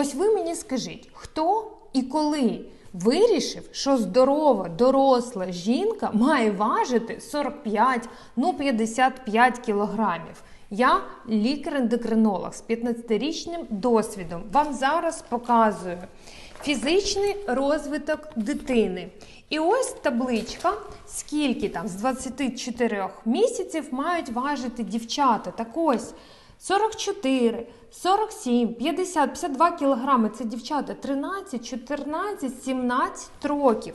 Ось ви мені скажіть, хто і коли вирішив, що здорова, доросла жінка має важити 45, ну 55 кілограмів? Я лікар-ендокринолог з 15-річним досвідом. Вам зараз показую фізичний розвиток дитини. І ось табличка, скільки там з 24 місяців мають важити дівчата. Так ось 44, 47, 50, 52 кілограми. Це дівчата 13, 14, 17 років.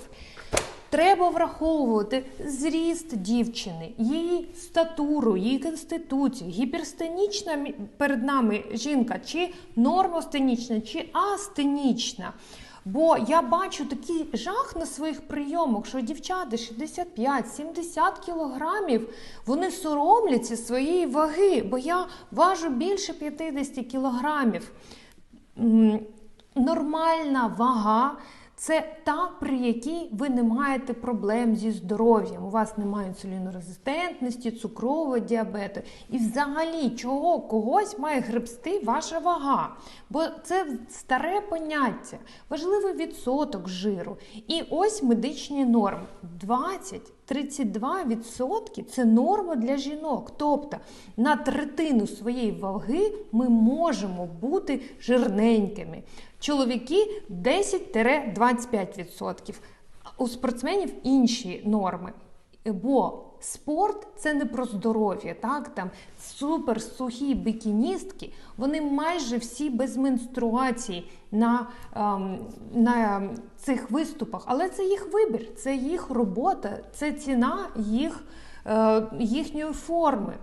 Треба враховувати зріст дівчини, її статуру, її конституцію, гіперстенічна перед нами жінка, чи нормостенічна, чи астенічна. Бо я бачу такий жах на своїх прийомах, що дівчата 65-70 кілограмів, вони соромляться своєї ваги, бо я важу більше 50 кілограмів. Нормальна вага це та, при якій ви не маєте проблем зі здоров'ям. У вас немає інсулінорезистентності, цукрового діабету. І взагалі, чого когось має гребсти ваша вага. Бо це старе поняття, важливий відсоток жиру. І ось медичні норми: 20-32% це норма для жінок. Тобто на третину своєї ваги ми можемо бути жирненькими. Чоловіки 10-25%. У спортсменів інші норми. Бо спорт це не про здоров'я, так там супер сухі бикіністки, вони майже всі без менструації на, ем, на цих виступах. Але це їх вибір, це їх робота, це ціна їх, е, їхньої форми.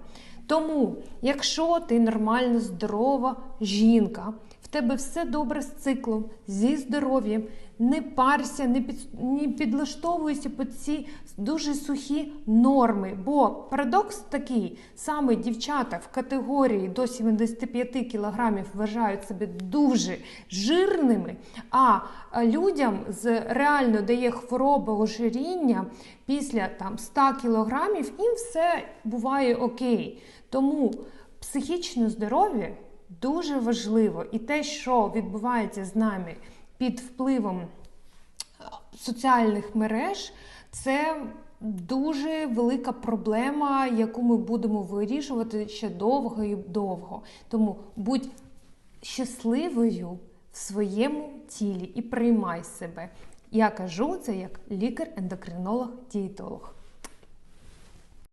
Тому, якщо ти нормально здорова жінка, тебе все добре з циклом, зі здоров'ям, не парся, не, під, не підлаштовуйся під ці дуже сухі норми. Бо парадокс такий: саме дівчата в категорії до 75 кілограмів вважають себе дуже жирними, а людям з реально дає хвороба ожиріння після там 100 кілограмів, їм все буває окей. Тому психічне здоров'я дуже важливо. І те, що відбувається з нами під впливом соціальних мереж, це дуже велика проблема, яку ми будемо вирішувати ще довго і довго. Тому будь щасливою в своєму тілі і приймай себе. Я кажу це як лікар-ендокринолог-дієтолог.